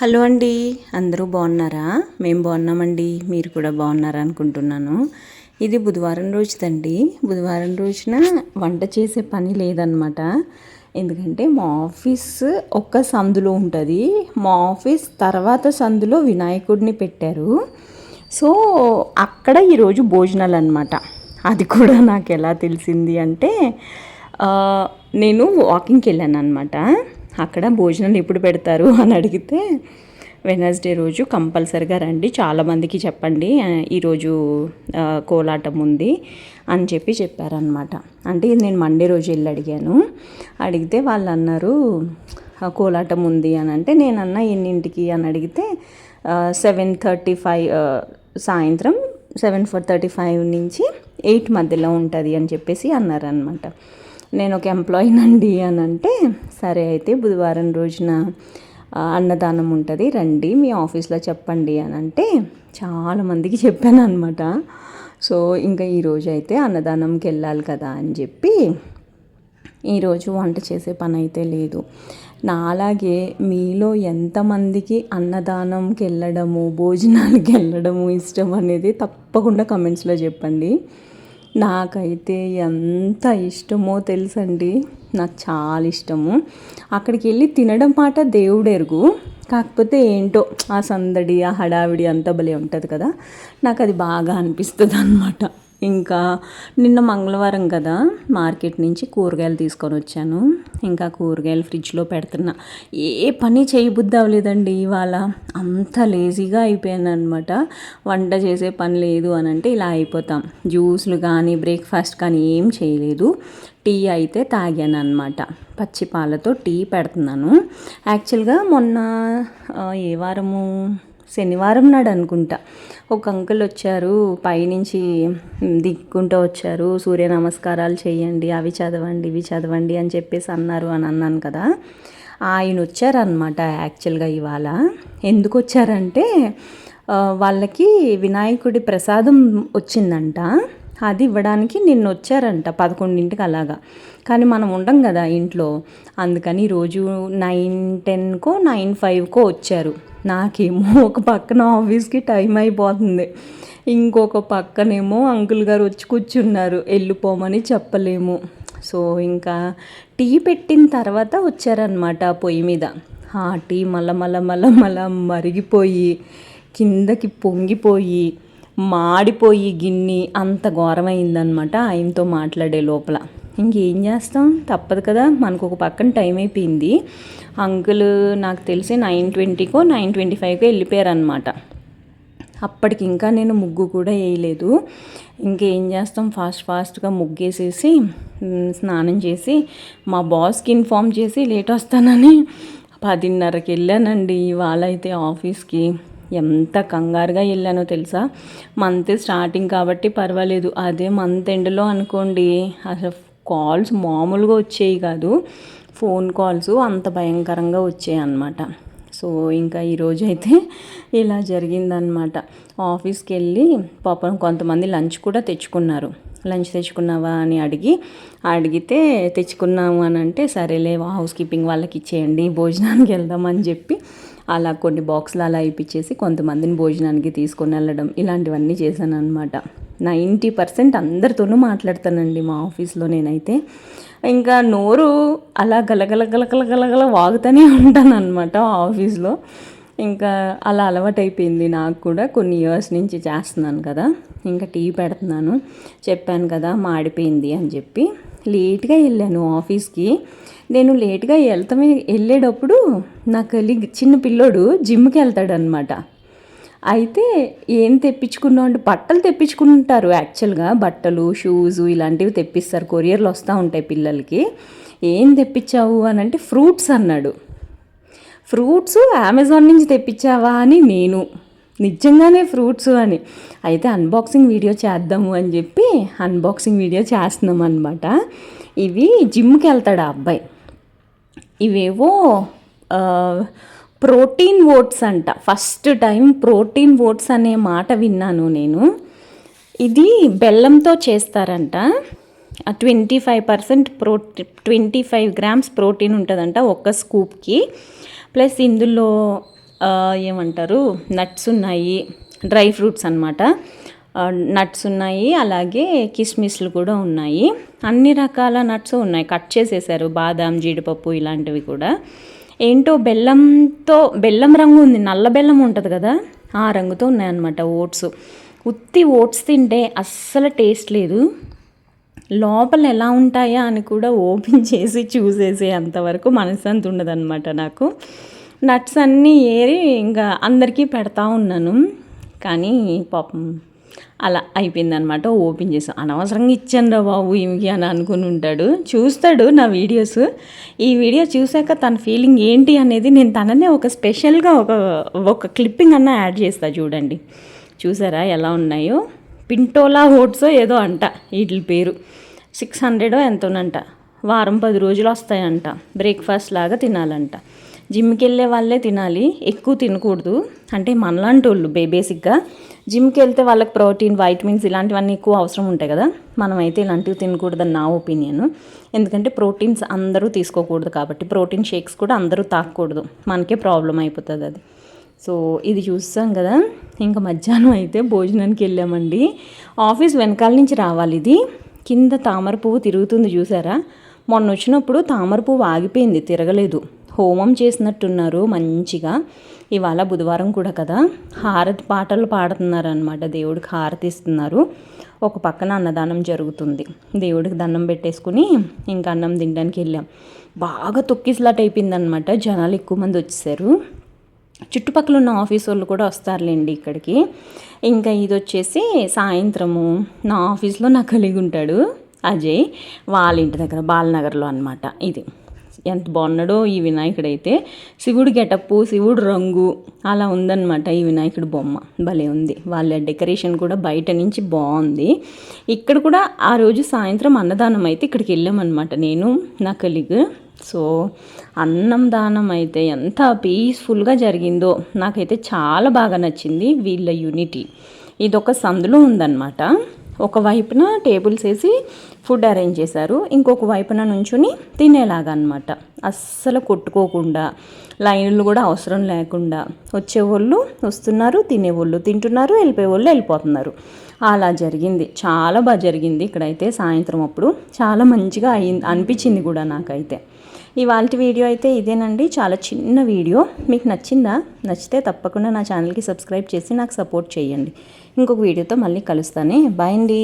Hello అండి. అందరూ బాగున్నారా? మేము బాగున్నామండి. మీరు కూడా బాగున్నారా అనుకుంటున్నాను. ఇది బుధవారం రోజుదండి. బుధవారం రోజున వంట చేసే పని లేదనమాట ఎందుకంటే మా ఆఫీస్ ఒక్క సందులో ఉంటుంది. మా ఆఫీస్ తర్వాత సందులో వినాయకుడిని పెట్టారు. సో అక్కడ ఈరోజు భోజనాలు అనమాట అది కూడా నాకు ఎలా తెలిసింది అంటే నేను వాకింగ్కి వెళ్ళాను అనమాట అక్కడ భోజనాలు ఎప్పుడు పెడతారు అని అడిగితే వెనస్డే రోజు కంపల్సరిగా రండి చాలామందికి చెప్పండి ఈరోజు కోలాటం ఉంది అని చెప్పి చెప్పారనమాట అంటే నేను మండే రోజు వెళ్ళి అడిగాను. అడిగితే వాళ్ళు అన్నారు కోలాటం ఉంది అని. అంటే నేను అన్న ఎన్నింటికి అని అడిగితే సెవెన్ థర్టీ ఫైవ్ సాయంత్రం సెవెన్ ఫోర్ థర్టీ ఫైవ్ నుంచి ఎయిట్ మధ్యలో ఉంటుంది అని చెప్పేసి అన్నారనమాట నేను ఒక ఎంప్లాయీనండి అని అంటే సరే అయితే బుధవారం రోజున అన్నదానం ఉంటుంది. రండి మీ ఆఫీస్లో చెప్పండి అని అంటే చాలామందికి చెప్పాను అనమాట సో ఇంకా ఈరోజు అయితే అన్నదానంకి వెళ్ళాలి కదా అని చెప్పి ఈరోజు వంట చేసే పని అయితే లేదు. నాలాగే మీలో ఎంతమందికి అన్నదానంకి వెళ్ళడము భోజనానికి వెళ్ళడము ఇష్టం అనేది తప్పకుండా కమెంట్స్లో చెప్పండి. నాకైతే ఎంత ఇష్టమో తెలుసండి. నాకు చాలా ఇష్టము. అక్కడికి వెళ్ళి తినడం మాట దేవుడెరుగు. కాకపోతే ఏంటో ఆ సందడి ఆ హడావిడి అంతా భలే ఉంటుంది కదా. నాకు అది బాగా అనిపిస్తుంది అనమాట ఇంకా నిన్న మంగళవారం కదా మార్కెట్ నుంచి కూరగాయలు తీసుకొని వచ్చాను. ఇంకా కూరగాయలు ఫ్రిడ్జ్లో పెడుతున్నా. ఏ పని చేయబుద్ధి అవ్వలేదండి ఇవాళ. అంత లేజీగా అయిపోయాను అనమాట వంట చేసే పని లేదు అని అంటే ఇలా అయిపోతాం. జ్యూస్లు కానీ బ్రేక్ఫాస్ట్ కానీ ఏం చేయలేదు. టీ అయితే తాగాను అనమాట పచ్చి పాలతో టీ పెడుతున్నాను. యాక్చువల్గా మొన్న ఏ వారము శనివారం నాడు అనుకుంటా. ఒక అంకుల్ వచ్చారు పైనుంచి దిక్కుంటూ వచ్చారు సూర్య నమస్కారాలు చేయండి అవి చదవండి ఇవి చదవండి అని చెప్పేసి అన్నారు అని అన్నాను కదా. ఆయన వచ్చారనమాట యాక్చువల్గా ఇవాళ. ఎందుకు వచ్చారంటే వాళ్ళకి వినాయకుడి ప్రసాదం వచ్చిందంట. అది ఇవ్వడానికి నిన్న వచ్చారంట పదకొండింటికి అలాగా. కానీ మనం ఉండం కదా ఇంట్లో. అందుకని రోజు నైన్ టెన్కో నైన్ ఫైవ్కో వచ్చారు. నాకేమో ఒక పక్కన ఆఫీస్కి టైం అయిపోతుంది. ఇంకొక పక్కనేమో అంకుల్ గారు వచ్చి కూర్చున్నారు. వెళ్ళిపోమని చెప్పలేము. సో ఇంకా టీ పెట్టిన తర్వాత వచ్చారనమాట పొయ్యి మీద. ఆ టీ మళ్ళా మళ్ళా మళ్ళా మరిగిపోయి కిందకి పొంగిపోయి మాడిపోయి గిన్ని అంత ఘోరమైందనమాట ఆయనతో మాట్లాడే లోపల. ఇంకేం చేస్తాం? తప్పదు కదా. మనకు ఒక పక్కన టైం అయిపోయింది. అంకుల్ నాకు తెలిసి నైన్ ట్వంటీకో నైన్ ట్వంటీ ఫైవ్కో వెళ్ళిపోయారనమాట అప్పటికి ఇంకా నేను ముగ్గు కూడా వేయలేదు. ఇంకేం చేస్తాం? ఫాస్ట్ ఫాస్ట్గా ముగ్గేసేసి స్నానం చేసి మా బాస్కి ఇన్ఫామ్ చేసి లేట్ వస్తానని పదిన్నరకి వెళ్ళానండి. ఇవాళ అయితే ఆఫీస్కి. ఎంత కంగారుగా వెళ్ళానో తెలుసా? మంత్ స్టార్టింగ్ కాబట్టి పర్వాలేదు. అదే మంత్ ఎండ్లో అనుకోండి. అసలు కాల్స్ మామూలుగా వచ్చేవి కాదు. ఫోన్ కాల్స్ అంత భయంకరంగా వచ్చాయి అన్నమాట. సో ఇంకా ఈరోజు అయితే ఇలా జరిగిందనమాట ఆఫీస్కి వెళ్ళి పాపం కొంతమంది లంచ్ కూడా తెచ్చుకున్నారు. లంచ్ తెచ్చుకున్నావా అని అడిగి అడిగితే తెచ్చుకున్నాము అని అంటే సరేలే హౌస్ కీపింగ్ వాళ్ళకి ఇచ్చేయండి భోజనానికి వెళ్దామని చెప్పి అలా కొన్ని బాక్సులు అలా ఇప్పించేసి కొంతమందిని భోజనానికి తీసుకొని వెళ్ళడం ఇలాంటివన్నీ చేశాను అనమాట నైంటీ పర్సెంట్ అందరితోనూ మాట్లాడతానండి మా ఆఫీస్లో నేనైతే. ఇంకా నోరు అలా గలగల గలగల గలగల వాగుతూనే ఉంటాను అనమాట ఆఫీస్లో. ఇంకా అలా అలవాటైపోయింది నాకు కూడా. కొన్ని ఇయర్స్ నుంచి చేస్తున్నాను కదా. ఇంకా టీ పెడుతున్నాను. చెప్పాను కదా మాడిపోయింది అని చెప్పి. లేట్గా వెళ్ళాను ఆఫీస్కి. నేను లేట్గా వెళ్తామే వెళ్ళేటప్పుడు నా కలిగి చిన్న పిల్లోడు జిమ్కి వెళ్తాడనమాట అయితే ఏం తెప్పించుకున్నావు అంటే బట్టలు తెప్పించుకుంటారు యాక్చువల్గా. బట్టలు షూస్ ఇలాంటివి తెప్పిస్తారు. కొరియర్లు వస్తూ ఉంటాయి పిల్లలకి. ఏం తెప్పించావు అని అంటే ఫ్రూట్స్ అన్నాడు. ఫ్రూట్స్ అమెజాన్ నుంచి తెప్పించావా అని నేను. నిజంగానే ఫ్రూట్స్ అని. అయితే అన్బాక్సింగ్ వీడియో చేద్దాము అని చెప్పి అన్బాక్సింగ్ వీడియో చేస్తున్నాం అనమాట ఇవి జిమ్కి వెళ్తాడు ఆ అబ్బాయి. ఇవేవో ప్రోటీన్ ఓట్స్ అంట. ఫస్ట్ టైం ప్రోటీన్ ఓట్స్ అనే మాట విన్నాను నేను. ఇది బెల్లంతో చేస్తారంట. Twenty five percent pro twenty five grams protein ఉంటుందంట ఒక్క స్కూప్కి. ప్లస్ ఇందులో ఏమంటారు? నట్స్ ఉన్నాయి. డ్రై ఫ్రూట్స్ అనమాట నట్స్ ఉన్నాయి. అలాగే కిస్మిస్లు కూడా ఉన్నాయి. అన్ని రకాల నట్స్ ఉన్నాయి. కట్ చేసేసారు. బాదాం జీడిపప్పు ఇలాంటివి కూడా. ఏంటో బెల్లంతో బెల్లం రంగు ఉంది నల్ల బెల్లం ఉంటుంది కదా ఆ రంగుతో ఉన్నాయన్నమాట ఓట్స్. ఉత్తి ఓట్స్ తింటే అస్సలు టేస్ట్ లేదు. లోపల ఎలా ఉంటాయా అని కూడా ఓపెన్ చేసి చూసేసే అంతవరకు మనశ్శాంతి ఉండదన్నమాట నాకు. నట్స్ అన్నీ ఏరి ఇంకా అందరికీ పెడతా ఉన్నాను. కానీ పాపం అలా అయిపోయిందనమాట ఓపెన్ చేసాం అనవసరంగా ఇచ్చాను రా బాబు ఈమెకి అని అనుకుని ఉంటాడు. చూస్తాడు నా వీడియోస్. ఈ వీడియో చూశాక తన ఫీలింగ్ ఏంటి అనేది నేను తననే ఒక స్పెషల్గా ఒక ఒక క్లిప్పింగ్ అన్న యాడ్ చేస్తా చూడండి. చూసారా ఎలా ఉన్నాయో? పింటోలా ఓట్సో ఏదో అంట వీటి పేరు. సిక్స్ హండ్రెడో ఎంతోనంట. వారం పది రోజులు వస్తాయంట. బ్రేక్ఫాస్ట్ లాగా తినాలంట. జిమ్కి వెళ్ళే వాళ్ళే తినాలి. ఎక్కువ తినకూడదు. అంటే మనలాంటి వాళ్ళు బేబేసిక్గా జిమ్కి వెళ్తే వాళ్ళకి ప్రోటీన్ వైటమిన్స్ ఇలాంటివన్నీ ఎక్కువ అవసరం ఉంటాయి కదా. మనమైతే ఇలాంటివి తినకూడదని నా ఒపీనియన్. ఎందుకంటే ప్రోటీన్స్ అందరూ తీసుకోకూడదు కాబట్టి ప్రోటీన్ షేక్స్ కూడా అందరూ తాకూడదు. మనకే ప్రాబ్లం అయిపోతుంది అది. సో ఇది చూస్తాం కదా. ఇంకా మధ్యాహ్నం అయితే భోజనానికి వెళ్ళామండి. ఆఫీస్ వెనకాల నుంచి రావాలి ఇది. కింద తామర పువ్వు తిరుగుతుంది చూసారా? మొన్న వచ్చినప్పుడు తామర పువ్వు ఆగిపోయింది తిరగలేదు. హోమం చేసినట్టున్నారు మంచిగా. ఇవాళ బుధవారం కూడా కదా హారతి పాటలు పాడుతున్నారు అనమాట దేవుడికి హారతి ఇస్తున్నారు. ఒక పక్కన అన్నదానం జరుగుతుంది. దేవుడికి దండం పెట్టేసుకుని ఇంకా అన్నం తినడానికి వెళ్ళాం. బాగా తొక్కిసలాట్ అయిపోయిందనమాట జనాలు ఎక్కువ మంది వచ్చేసారు. చుట్టుపక్కల ఉన్న ఆఫీస్ వాళ్ళు కూడా వస్తారులేండి ఇక్కడికి. ఇంకా ఇది వచ్చేసి సాయంత్రము. నా ఆఫీస్లో నా కలిగి ఉంటాడు అజయ్. వాళ్ళ ఇంటి దగ్గర బాలనగర్లో అనమాట ఇది. ఎంత బాగున్నాడో ఈ వినాయకుడు అయితే శివుడు గెటప్పు శివుడు రంగు అలా ఉందన్నమాట ఈ వినాయకుడు బొమ్మ. భలే ఉంది. వాళ్ళ డెకరేషన్ కూడా బయట నుంచి బాగుంది. ఇక్కడ కూడా ఆ రోజు సాయంత్రం అన్నదానం అయితే ఇక్కడికి వెళ్ళామన్నమాట నేను నా కలిగ్. సో అన్నం దానం అయితే ఎంత పీస్ఫుల్గా జరిగిందో నాకైతే చాలా బాగా నచ్చింది వీళ్ళ యూనిటీ. ఇదొక సందులో ఉందన్నమాట. ఒక వైపున టేబుల్స్ వేసి ఫుడ్ అరేంజ్ చేశారు. ఇంకొక వైపున నుంచుని తినేలాగా అనమాట అస్సలు కొట్టుకోకుండా లైన్లు కూడా అవసరం లేకుండా వచ్చేవాళ్ళు వస్తున్నారు తినేవాళ్ళు తింటున్నారు వెళ్ళిపోయేవాళ్ళు వెళ్ళిపోతున్నారు. అలా జరిగింది. చాలా బాగా జరిగింది ఇక్కడైతే సాయంత్రం అప్పుడు. చాలా మంచిగా అయింది అనిపించింది కూడా నాకైతే. ఇవాళ వీడియో అయితే ఇదేనండి. చాలా చిన్న వీడియో. మీకు నచ్చిందా? నచ్చితే తప్పకుండా నా ఛానల్కి సబ్స్క్రైబ్ చేసి నాకు సపోర్ట్ చేయండి. ఇంకొక వీడియోతో మళ్ళీ కలుస్తానే. బాయ్ అండి.